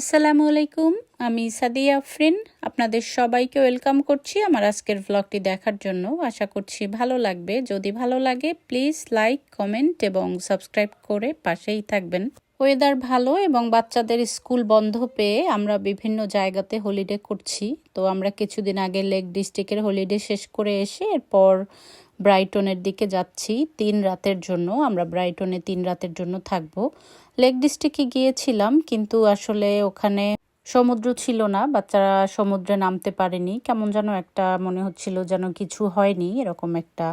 আসসালামু আলাইকুম, আমি সাদিয়া আফরিন। আপনাদের সবাইকে ওয়েলকাম করছি আমার আজকের ভ্লগটি দেখার জন্য। আশা করছি ভালো লাগবে। যদি ভালো লাগে, প্লিজ লাইক, কমেন্ট এবং সাবস্ক্রাইব করে পাশেই থাকবেন। ওয়েদার ভালো এবং বাচ্চাদের স্কুল বন্ধ পেয়ে আমরা বিভিন্ন জায়গাতে হলিডে করছি। তো আমরা কিছুদিন আগে লেক ডিস্ট্রিক্টের হলিডে শেষ করে এসে এরপর ব্রাইটনের দিকে যাচ্ছি। তিন রাতের জন্য আমরা ব্রাইটনে তিন রাতের জন্য থাকব। লেক ডিস্ট্রিক্টে গিয়েছিলাম, কিন্তু আসলে ওখানে সমুদ্র ছিল না, বাচ্চারা সমুদ্রে নামতে পারেনি। কেমন যেন একটা মনে হচ্ছিল যেন কিছু হয়নি, এরকম একটা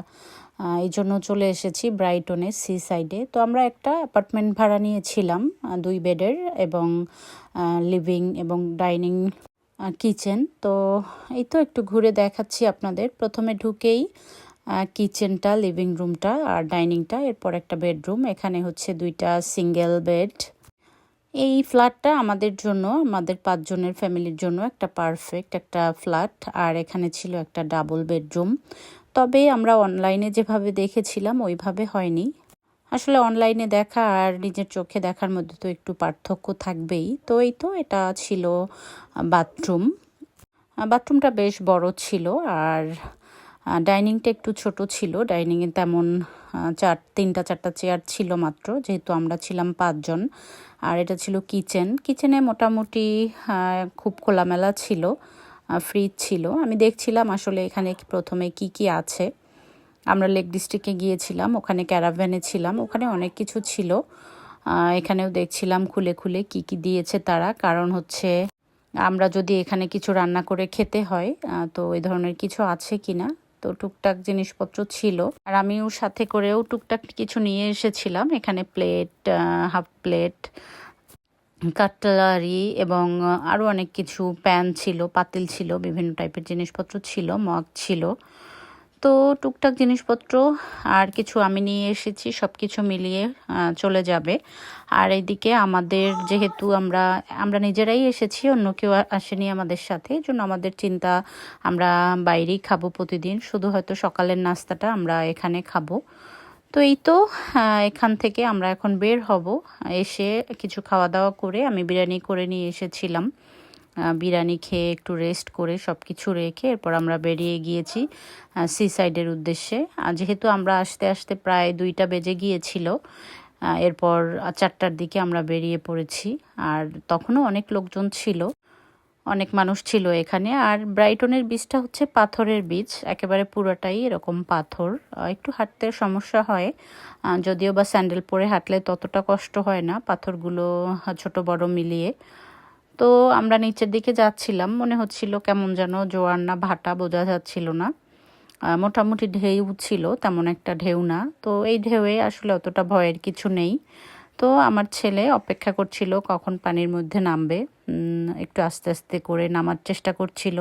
এই জন্য চলে এসেছি ব্রাইটনে সি সাইডে তো আমরা একটা অ্যাপার্টমেন্ট ভাড়া নিয়েছিলাম দুই বেডের এবং লিভিং এবং ডাইনিং কিচেন তো এই তো একটু ঘুরে দেখাচ্ছি আপনাদের। প্রথমে ঢুকেই কিচেনটা, লিভিং রুমটা আর ডাইনিংটা, এরপর একটা বেডরুম, এখানে হচ্ছে দুইটা সিঙ্গেল বেড। এই ফ্ল্যাটটা আমাদের জন্য, আমাদের পাঁচজনের ফ্যামিলির জন্য একটা পারফেক্ট একটা ফ্ল্যাট, আর এখানে ছিল একটা ডাবল বেডরুম। তবে আমরা অনলাইনে যেভাবে দেখেছিলাম, ওইভাবে হয়নি। আসলে অনলাইনে দেখা আর নিজের চোখে দেখার মধ্যে তো একটু পার্থক্য থাকবেই। তো এই তো, এটা ছিল বাথরুম। বাথরুমটা বেশ বড় ছিল, আর ডাইনিংটা একটু ছোট ছিল। ডাইনিংয়ে তেমন চার, তিনটা, চারটা চেয়ার ছিল মাত্র, যেহেতু আমরা ছিলাম পাঁচজন। আর এটা ছিল কিচেন। কিচেনে মোটামুটি খুব খোলামেলা ছিল ফ্রিজ ছিল। আমি দেখছিলাম আসলে এখানে প্রথমে কি কি আছে। আমরা লেক ডিস্ট্রিক্টে গিয়েছিলাম, ওখানে ক্যারাভ্যানে ছিলাম, ওখানে অনেক কিছু ছিল। এখানেও দেখছিলাম খুলে খুলে কি কি দিয়েছে তারা। কারণ হচ্ছে, আমরা যদি এখানে কিছু রান্না করে খেতে হয় তো এই ধরনের কিছু আছে কিনা। তো টুকটাক জিনিসপত্র ছিল। আর আমিও সাথে করেও টুকটাক কিছু নিয়ে এসেছিলাম। এখানে প্লেট হাফ প্লেট কাটলারি এবং আরও অনেক কিছু প্যান ছিল, পাতিল ছিল, বিভিন্ন টাইপের জিনিসপত্র ছিল, মগ ছিল। তো টুকটাক জিনিসপত্র আর কিছু আমি নিয়ে এসেছি সব কিছু মিলিয়ে চলে যাবে। আর এইদিকে আমাদের যেহেতু আমরা আমরা নিজেরাই এসেছি, অন্য কেউ আসেনি আমাদের সাথে জন্য আমাদের চিন্তা আমরা বাইরেই খাব প্রতিদিন। শুধু হয়তো সকালের নাস্তাটা আমরা এখানে খাব। তো এই তো এখান থেকে আমরা এখন বের হব। এসে কিছু খাওয়া দাওয়া করে আমি বিরিয়ানি করে নিয়ে এসেছিলাম। বিরিয়ানি খেয়ে একটু রেস্ট করে সব কিছু রেখে এরপর আমরা বেরিয়ে গিয়েছি সি সাইডের উদ্দেশ্যে। যেহেতু আমরা আসতে আসতে প্রায় দুইটা বেজে গিয়েছিল এরপর চারটার দিকে আমরা বেরিয়ে পড়েছি। আর তখনও অনেক লোকজন ছিল, অনেক মানুষ ছিল এখানে। আর ব্রাইটনের বীজটা হচ্ছে পাথরের বীজ একেবারে পুরোটাই এরকম পাথর। একটু হাঁটতে সমস্যা হয় যদিও বা স্যান্ডেল পরে হাঁটলে ততটা কষ্ট হয় না, পাথরগুলো ছোট বড় মিলিয়ে। তো আমরা নিচের দিকে যাচ্ছিলাম, মনে হচ্ছিল কেমন যেন জোয়ার না, ভাটা বোঝা যাচ্ছিল না। মোটামুটি ঢেউ ছিল, তেমন একটা ঢেউ না। তো এই ঢেউয়ে আসলে অতটা ভয়ের কিছু নেই। তো আমার ছেলে অপেক্ষা করছিল কখন পানির মধ্যে নামবে। একটু আস্তে আস্তে করে নামার চেষ্টা করছিল।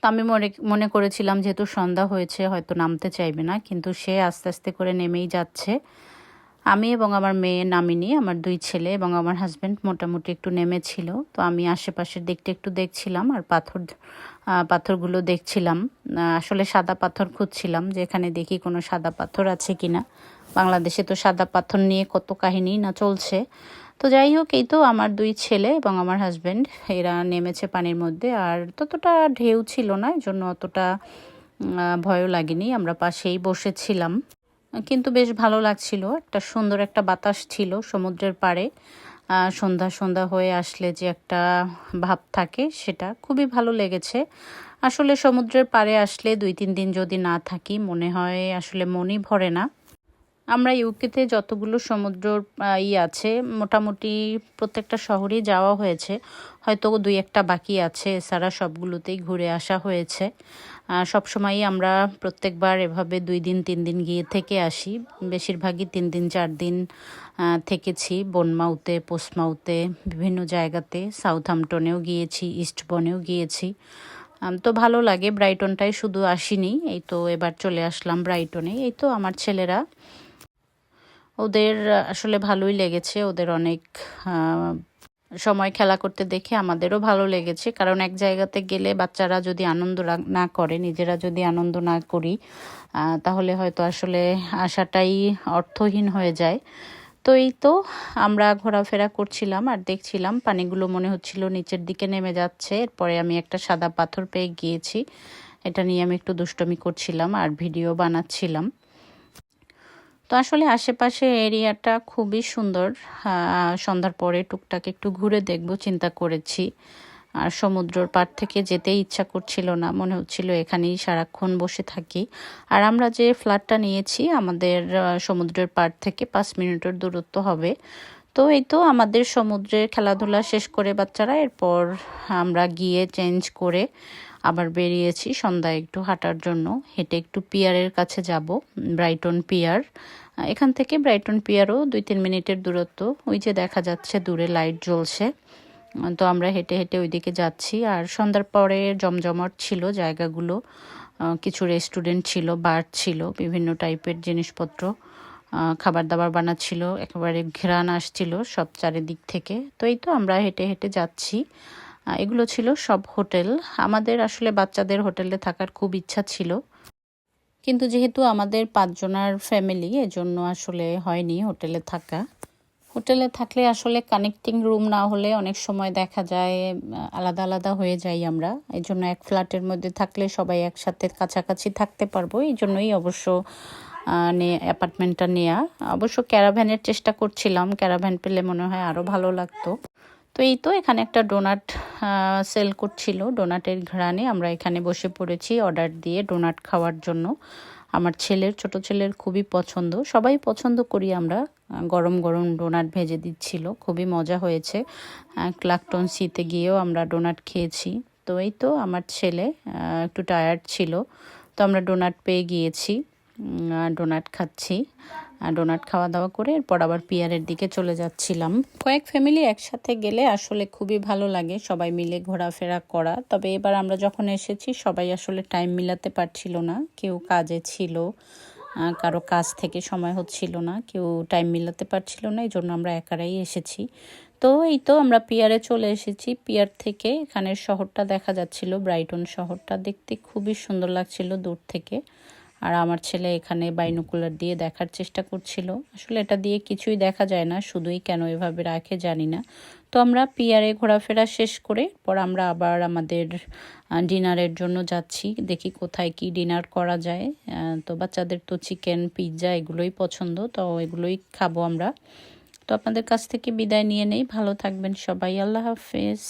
তো আমি মনে মনে করেছিলাম যেহেতু সন্ধ্যা হয়েছে, হয়তো নামতে চাইবে না, কিন্তু সে আস্তে আস্তে করে নেমেই যাচ্ছে। আমি এবং আমার মেয়ে নামিনি, আমার দুই ছেলে এবং আমার হাজব্যান্ড মোটামুটি একটু নেমেছিল। তো আমি আশেপাশের দিকটা একটু দেখছিলাম আর পাথর পাথরগুলো দেখছিলাম। আসলে সাদা পাথর খুঁজছিলাম যে এখানে দেখি কোনো সাদা পাথর আছে কিনা। বাংলাদেশে তো সাদা পাথর নিয়ে কত কাহিনী না চলছে। তো যাই হোক, এই তো আমার দুই ছেলে এবং আমার হাজব্যান্ড এরা নেমেছে পানির মধ্যে। আর ততটা ঢেউ ছিল না জন্য অতটা ভয়ও লাগেনি। আমরা পাশেই বসেছিলাম। কিন্তু বেশ ভালো লাগছিল। একটা সুন্দর একটা বাতাস ছিল সমুদ্রের পাড়ে। সন্ধ্যা সন্ধ্যা হয়ে আসলে যে একটা ভাব থাকে সেটা খুবই ভালো লেগেছে। আসলে সমুদ্রের পাড়ে আসলে দুই, তিন দিন যদি না থাকি, মনে হয় আসলে মনই ভরে না। আমরা ইউকেতে যতগুলো সমুদ্র ই আছে, মোটামুটি প্রত্যেকটা শহরেই যাওয়া হয়েছে। হয়তো দুই একটা বাকি আছে, এছাড়া সবগুলোতেই ঘুরে আসা হয়েছে। সব সময়ই আমরা প্রত্যেকবার এভাবে দুই দিন, তিন দিন গিয়ে থেকে আসি। বেশিরভাগই তিন দিন, চার দিন থেকেছি। বনমাউতে, পোস্টমাউতে, বিভিন্ন জায়গাতে। সাউথহাম্পটনেও গিয়েছি ইস্টবনেও গিয়েছি। তো ভালো লাগে। ব্রাইটনটাই শুধু আসিনি। এই তো এবার চলে আসলাম ব্রাইটনে। এই তো আমার ছেলেরা ওদের আসলে ভালোই লেগেছে। ওদের অনেক সময় খেলা করতে দেখে আমাদেরও ভালো লেগেছে। কারণ এক জায়গাতে গেলে বাচ্চারা যদি আনন্দ না করে, নিজেরা যদি আনন্দ না করি তাহলে হয়তো আসলে আশাটাই অর্থহীন হয়ে যায়। তো এই তো আমরা ঘোরাফেরা করছিলাম আর দেখছিলাম পানিগুলো মনে হচ্ছিল নিচের দিকে নেমে যাচ্ছে। এরপরে আমি একটা সাদা পাথর পেয়ে গিয়েছি। এটা নিয়ে আমি একটু দুষ্টমি করছিলাম আর ভিডিও বানাচ্ছিলাম। তো আসলে আশেপাশে এরিয়াটা খুবই সুন্দর। সন্ধ্যার পরে টুকটাক একটু ঘুরে দেখব, চিন্তা করেছি। আর সমুদ্রর পার থেকে যেতেই ইচ্ছা করছিল না, মনে হচ্ছিল এখানেই সারাক্ষণ বসে থাকি। আর আমরা যে ফ্ল্যাটটা নিয়েছি, আমাদের সমুদ্রের পার থেকে পাঁচ মিনিটের দূরত্ব হবে। তো এই তো আমাদের সমুদ্রে খেলাধুলা শেষ করে বাচ্চারা, এরপর আমরা গিয়ে চেঞ্জ করে আবার বেরিয়েছি সন্ধ্যায় একটু হাঁটার জন্য। হেঁটে একটু পিয়ারের কাছে যাব, ব্রাইটন পিয়ার। এখান থেকে ব্রাইটন পিয়ারও দুই তিন মিনিটের দূরত্ব। ওই যে দেখা যাচ্ছে দূরে লাইট জ্বলছে। তো আমরা হেঁটে হেঁটে ওইদিকে যাচ্ছি। আর সন্ধ্যার পরে জমজমট ছিল জায়গাগুলো। কিছু রেস্টুরেন্ট ছিল, বার ছিল, বিভিন্ন টাইপের জিনিসপত্র খাবার দাবার বানাচ্ছিল, একেবারে ঘেরান আসছিল সব চারিদিক থেকে। তো এই তো আমরা হেঁটে হেঁটে যাচ্ছি। এগুলো ছিল সব হোটেল। আমাদের আসলে বাচ্চাদের হোটেলে থাকার খুব ইচ্ছা ছিল। কিন্তু যেহেতু আমাদের পাঁচজনার ফ্যামিলি এজন্য আসলে হয়নি হোটেলে থাকা। হোটেলে থাকলে আসলে কানেক্টিং রুম না হলে অনেক সময় দেখা যায়, আলাদা আলাদা হয়ে যাই আমরা। এই জন্য এক ফ্ল্যাটের মধ্যে থাকলে সবাই একসাথে কাছাকাছি থাকতে পারব। এই জন্যই অবশ্য অ্যাপার্টমেন্টটা নেওয়া অবশ্য ক্যারাভ্যানের চেষ্টা করছিলাম। ক্যারাভ্যান পেলে মনে হয় আরও ভালো লাগতো। তো এই তো এখানে একটা ডোনাট সেল করছিল, ডোনাটের ঘ্রাণে। আমরা এখানে বসে পড়েছি অর্ডার দিয়ে ডোনাট খাওয়ার জন্য। আমার ছেলের, ছোট ছেলের খুবই পছন্দ। সবাই পছন্দ করি আমরা। গরম গরম ডোনাট ভেজে দিচ্ছিল। খুবই মজা হয়েছে। ক্লাকটন সিতে গিয়েও আমরা ডোনাট খেয়েছি। তো এই তো আমার ছেলে একটু টায়ার্ড ছিল। তো আমরা ডোনাট পেয়ে গিয়েছি। ডোনাট খাচ্ছি। ডোনাট খাওয়া দাওয়া করে এরপর আবার পিয়ারের দিকে চলে যাচ্ছিলাম। কয়েক ফ্যামিলি একসাথে গেলে আসলে খুবই ভালো লাগে সবাই মিলে ঘোরাফেরা করা। তবে এবার আমরা যখন এসেছি, সবাই আসলে টাইম মিলাতে পারছিল না। কেউ কাজে ছিল কারও কাজ থেকে সময় হচ্ছিল না। কেউ টাইম মিলাতে পারছিল না এই জন্য আমরা একারাই এসেছি। তো এই তো আমরা পিয়ারে চলে এসেছি। পিয়ার থেকে এখানের শহরটা দেখা যাচ্ছিল ব্রাইটন শহরটা। দেখতে খুবই সুন্দর লাগছিল দূর থেকে। আর আমার ছেলে এখানে বাইনোকুলার দিয়ে দেখার চেষ্টা করছিল। আসলে এটা দিয়ে কিছুই দেখা যায় না, শুধুই কেন এভাবে রাখে জানি না। তো আমরা পিয়ারে ঘোরাফেরা শেষ করে পর আমরা আবার আমাদের ডিনারের জন্য যাচ্ছি। দেখি কোথায় কি ডিনার করা যায়। তো বাচ্চাদের তো চিকেন, পিৎজা এগুলোই পছন্দ, তো এগুলোই খাব আমরা। তো আপনাদের কাছ থেকে বিদায় নিয়ে নেই। ভালো থাকবেন সবাই। আল্লাহ হাফেজ।